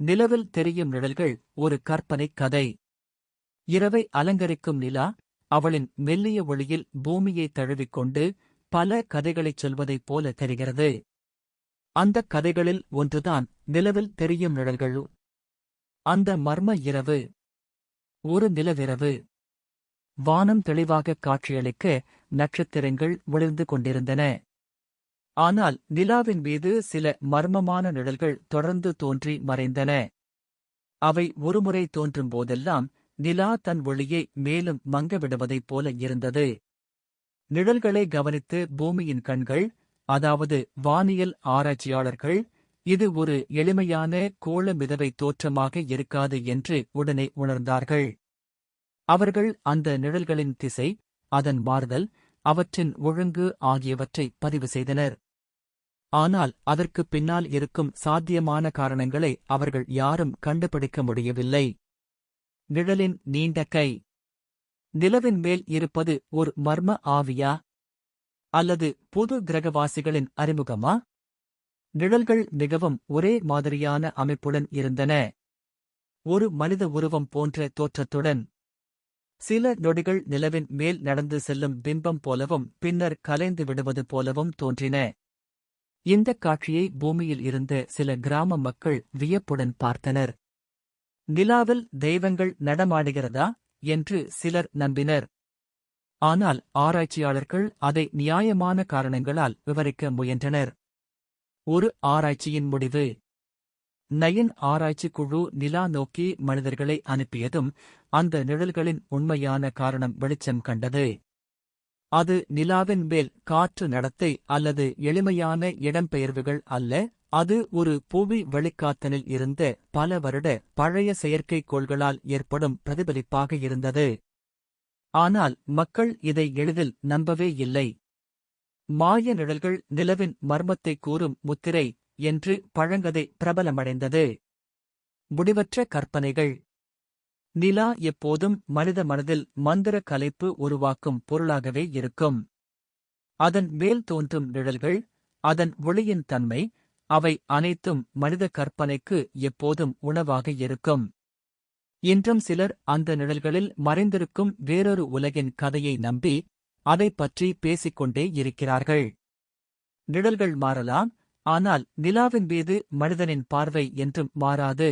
நிலவில் தெரியும் நிழல்கள் ஒரு கற்பனைக் கதை. இரவை அலங்கரிக்கும் நிலா அவளின் மெல்லிய ஒளியில் பூமியை தழுவிக்கொண்டு பல கதைகளைச் சொல்வதைப் போல தெரிகிறது. அந்தக் கதைகளில் ஒன்றுதான் நிலவில் தெரியும் நிழல்கள். அந்த மர்ம இரவு. ஒரு நிலவிரவு. வானம் தெளிவாக காட்சியளிக்க நட்சத்திரங்கள் விழுந்து கொண்டிருந்தன. ஆனால் நிலாவின் மீது சில மர்மமான நிழல்கள் தொடர்ந்து தோன்றி மறைந்தன. அவை ஒருமுறை தோன்றும் போதெல்லாம் நிலா தன் ஒளியை மேலும் மங்கவிடுவதைப் போல இருந்தது. நிழல்களை கவனித்து பூமியின் கண்கள் அதாவது வானியல் ஆராய்ச்சியாளர்கள் இது ஒரு எளிமையான கோள மிதவை தோற்றமாக இருக்காது என்று உடனே உணர்ந்தார்கள். அவர்கள் அந்த நிழல்களின் திசை அதன் மாறுதல் அவற்றின் ஒழுங்கு ஆகியவற்றை பதிவு செய்தனர். ஆனால் அதற்குப் பின்னால் இருக்கும் சாத்தியமான காரணங்களை அவர்கள் யாரும் கண்டுபிடிக்க முடியவில்லை. நிழலின் நீண்ட கை. நிலவின் மேல் இருப்பது ஒரு மர்ம ஆவியா? அல்லது புது கிரகவாசிகளின் அறிமுகமா? நிழல்கள் மிகவும் ஒரே மாதிரியான அமைப்புடன் இருந்தன. ஒரு மனித உருவம் போன்ற தோற்றத்துடன். சில நொடிகள் நிலவின் மேல் நடந்து செல்லும் பிம்பம் போலவும் பின்னர் கலைந்து விடுவது போலவும் தோன்றின. இந்தக் காட்சியை பூமியில் இருந்த சில கிராம மக்கள் வியப்புடன் பார்த்தனர். நிலாவில் தெய்வங்கள் நடமாடுகிறதா? என்று சிலர் நம்பினர். ஆனால் ஆராய்ச்சியாளர்கள் அதை நியாயமான காரணங்களால் விவரிக்க முயன்றனர். ஒரு ஆராய்ச்சியின் முடிவு. நயன் ஆராய்ச்சி குழு நிலா நோக்கி மனிதர்களை அனுப்பியதும் அந்த நிழல்களின் உண்மையான காரணம் வெளிச்சம் கண்டது. அது நிலாவின் மேல் காற்று நடத்தை அல்லது எளிமையான இடம்பெயர்வுகள் அல்ல அது ஒரு புவி வெளிக்காத்தனில் இருந்த பல வருட பழைய செயற்கைக்கோள்களால் ஏற்படும் பிரதிபலிப்பாக இருந்தது. ஆனால் மக்கள் இதை எளிதில் நம்பவே இல்லை. மாய நிழல்கள் நிலவின் மர்மத்தை கூறும் முத்திரை என்று பழங்கதை பிரபலமடைந்தது. முடிவற்ற கற்பனைகள். நிலா எப்போதும் மனித மனதில் மந்திர கலைப்பு உருவாக்கும் பொருளாகவே இருக்கும். அதன் மேல் தோன்றும் நிழல்கள் அதன் ஒளியின் தன்மை அவை அனைத்தும் மனித கற்பனைக்கு எப்போதும் உணவாக இருக்கும். இன்றும் சிலர் அந்த நிழல்களில் மறைந்திருக்கும் வேறொரு உலகின் கதையை நம்பி அதைப் பற்றி பேசிக்கொண்டே இருக்கிறார்கள். நிழல்கள் மாறலாம் ஆனால் நிலாவின் மீது மனிதனின் பார்வை என்றும் மாறாது.